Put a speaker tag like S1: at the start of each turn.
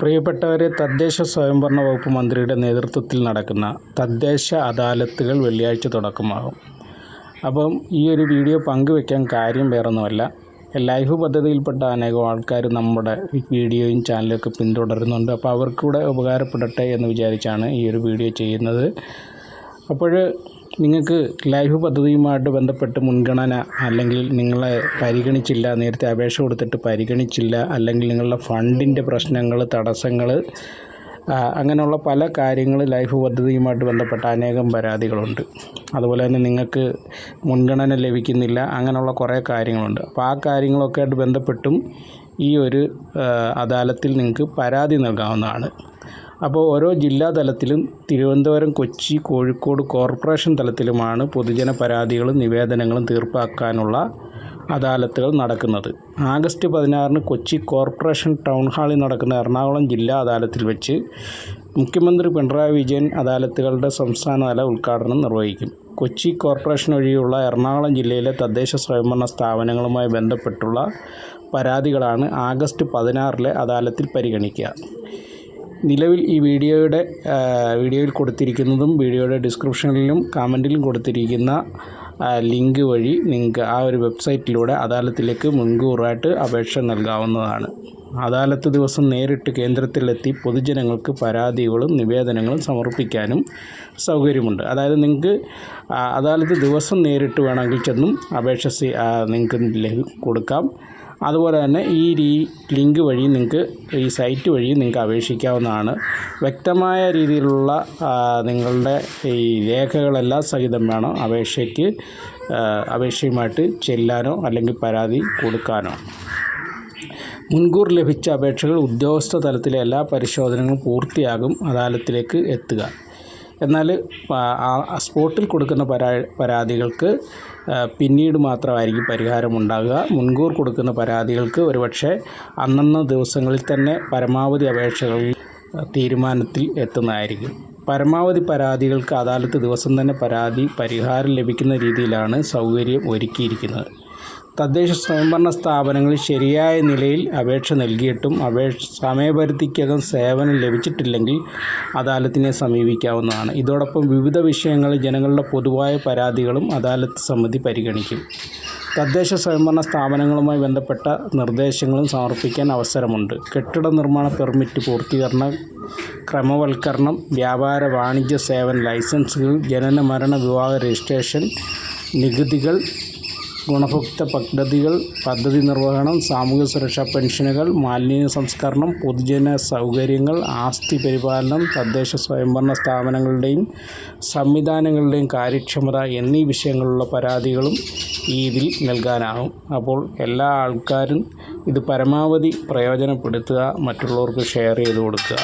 S1: പ്രിയപ്പെട്ടവരെ തദ്ദേശ സ്വയംഭരണ വകുപ്പ് മന്ത്രിയുടെ നേതൃത്വത്തിൽ നടക്കുന്ന തദ്ദേശ അദാലത്തുകൾ വെള്ളിയാഴ്ച തുടക്കമാകും. അപ്പം ഈ ഒരു വീഡിയോ പങ്കുവെക്കാൻ കാര്യം വേറൊന്നുമല്ല. ലൈഫ് പദ്ധതിയിൽപ്പെട്ട അനേകം ആൾക്കാർ നമ്മുടെ വീഡിയോയും ചാനലൊക്കെ പിന്തുടരുന്നുണ്ട്. അപ്പോൾ അവർക്കൂടെ ഉപകാരപ്പെടട്ടെ എന്ന് വിചാരിച്ചാണ് ഈ ഒരു വീഡിയോ ചെയ്യുന്നത്. അപ്പോൾ നിങ്ങൾക്ക് ലൈഫ് പദ്ധതിയുമായിട്ട് ബന്ധപ്പെട്ട് മുൻഗണന അല്ലെങ്കിൽ നിങ്ങളെ പരിഗണിച്ചില്ല നേരത്തെ അപേക്ഷ കൊടുത്തിട്ട് പരിഗണിച്ചില്ല അല്ലെങ്കിൽ നിങ്ങളുടെ ഫണ്ടിന്റെ പ്രശ്നങ്ങൾ തടസ്സങ്ങൾ അങ്ങനെയുള്ള പല കാര്യങ്ങൾ ലൈഫ് പദ്ധതിയുമായിട്ട് ബന്ധപ്പെട്ട അനേകം പരാതികളുണ്ട്. അതുപോലെ തന്നെ നിങ്ങൾക്ക് മുൻഗണന ലഭിക്കുന്നില്ല അങ്ങനെയുള്ള കുറേ കാര്യങ്ങളുണ്ട്. അപ്പോൾ ആ കാര്യങ്ങളൊക്കെ ആയിട്ട് ബന്ധപ്പെട്ടും ഈ ഒരു അദാലത്തിൽ നിങ്ങൾക്ക് പരാതി നൽകാവുന്നതാണ്. അപ്പോൾ ഓരോ ജില്ലാ തലത്തിലും തിരുവനന്തപുരം കൊച്ചി കോഴിക്കോട് കോർപ്പറേഷൻ തലത്തിലുമാണ് പൊതുജന പരാതികളും നിവേദനങ്ങളും തീർപ്പാക്കാനുള്ള അദാലത്തുകൾ നടക്കുന്നത്. ആഗസ്റ്റ് പതിനാറിന് കൊച്ചി കോർപ്പറേഷൻ ടൗൺ ഹാളിൽ നടക്കുന്ന എറണാകുളം ജില്ലാ അദാലത്തിൽ വെച്ച് മുഖ്യമന്ത്രി പിണറായി വിജയൻ അദാലത്തുകളുടെ സംസ്ഥാനതല ഉദ്ഘാടനം നിർവഹിക്കും. കൊച്ചി കോർപ്പറേഷൻ ഒഴികെയുള്ള എറണാകുളം ജില്ലയിലെ തദ്ദേശ സ്വയംഭരണ സ്ഥാപനങ്ങളുമായി ബന്ധപ്പെട്ടുള്ള പരാതികളാണ് ആഗസ്റ്റ് പതിനാറിലെ അദാലത്തിൽ പരിഗണിക്കുക. നിലവിൽ ഈ വീഡിയോയുടെ വീഡിയോയിൽ കൊടുത്തിരിക്കുന്നതും വീഡിയോയുടെ ഡിസ്ക്രിപ്ഷനിലും കമന്റിലും കൊടുത്തിരിക്കുന്ന ലിങ്ക് വഴി നിങ്ങൾക്ക് ആ ഒരു വെബ്സൈറ്റിലൂടെ അദാലത്തിലേക്ക് മുൻകൂറായിട്ട് അപേക്ഷ നൽകാവുന്നതാണ്. അദാലത്ത് ദിവസം നേരിട്ട് കേന്ദ്രത്തിലെത്തി പൊതുജനങ്ങൾക്ക് പരാതികളും നിവേദനങ്ങളും സമർപ്പിക്കാനും സൗകര്യമുണ്ട്. അതായത് നിങ്ങൾക്ക് അദാലത്ത് ദിവസം നേരിട്ട് വേണമെങ്കിൽ ചെന്നും അപേക്ഷ നിങ്ങൾക്ക് കൊടുക്കാം. അതുപോലെ തന്നെ ഈ രീ ലിങ്ക് വഴി നിങ്ങൾക്ക് ഈ സൈറ്റ് വഴി നിങ്ങൾക്ക് അപേക്ഷിക്കാവുന്നതാണ്. വ്യക്തമായ രീതിയിലുള്ള നിങ്ങളുടെ ഈ രേഖകളെല്ലാം സഹിതം വേണം അപേക്ഷയ്ക്ക് അപേക്ഷയുമായിട്ട് ചെല്ലാനോ അല്ലെങ്കിൽ പരാതി കൊടുക്കാനോ. മുൻകൂർ ലഭിച്ച അപേക്ഷകൾ ഉദ്യോഗസ്ഥ തലത്തിലെ എല്ലാ പരിശോധനകളും പൂർത്തിയാകും അദാലത്തിലേക്ക് എത്തുക. എന്നാൽ സ്പോട്ടിൽ കൊടുക്കുന്ന പരാ പരാതികൾക്ക് പിന്നീട് മാത്രമായിരിക്കും പരിഹാരമുണ്ടാകുക. മുൻകൂർ കൊടുക്കുന്ന പരാതികൾക്ക് ഒരുപക്ഷെ അന്നന്ന ദിവസങ്ങളിൽ തന്നെ പരമാവധി അപേക്ഷകളിൽ തീരുമാനത്തിൽ എത്തുന്നതായിരിക്കും. പരമാവധി പരാതികൾക്ക് അദാലത്ത് ദിവസം തന്നെ പരാതി പരിഹാരം ലഭിക്കുന്ന രീതിയിലാണ് സൗകര്യം ഒരുക്കിയിരിക്കുന്നത്. തദ്ദേശ സ്വയംഭരണ സ്ഥാപനങ്ങളിൽ ശരിയായ നിലയിൽ അപേക്ഷ നൽകിയിട്ടും അപേക്ഷ സമയപരിധിക്കകം സേവനം ലഭിച്ചിട്ടില്ലെങ്കിൽ അദാലത്തിനെ സമീപിക്കാവുന്നതാണ്. ഇതോടൊപ്പം വിവിധ വിഷയങ്ങളിൽ ജനങ്ങളുടെ പൊതുവായ പരാതികളും അദാലത്ത് സമിതി പരിഗണിക്കും. തദ്ദേശ സ്വയംഭരണ സ്ഥാപനങ്ങളുമായി ബന്ധപ്പെട്ട നിർദ്ദേശങ്ങളും സമർപ്പിക്കാൻ അവസരമുണ്ട്. കെട്ടിട നിർമ്മാണ പെർമിറ്റ് പൂർത്തീകരണ ക്രമവൽക്കരണം വ്യാപാര വാണിജ്യ സേവന ലൈസൻസുകൾ ജനന മരണ വിവാഹ രജിസ്ട്രേഷൻ നികുതികൾ ഗുണഭോക്തൃ പദ്ധതികൾ പദ്ധതി നിർവഹണം സാമൂഹ്യ സുരക്ഷാ പെൻഷനുകൾ മാലിന്യ സംസ്കരണം പൊതുജന സൗകര്യങ്ങൾ ആസ്തി പരിപാലനം തദ്ദേശ സ്വയംഭരണ സ്ഥാപനങ്ങളുടെയും സംവിധാനങ്ങളുടെയും കാര്യക്ഷമത എന്നീ വിഷയങ്ങളുള്ള പരാതികളും ഈ ഇതിൽ നൽകാനാകും. അപ്പോൾ എല്ലാ ആൾക്കാരും ഇത് പരമാവധി പ്രയോജനപ്പെടുത്തുക മറ്റുള്ളവർക്ക് ഷെയർ ചെയ്ത് കൊടുക്കുക.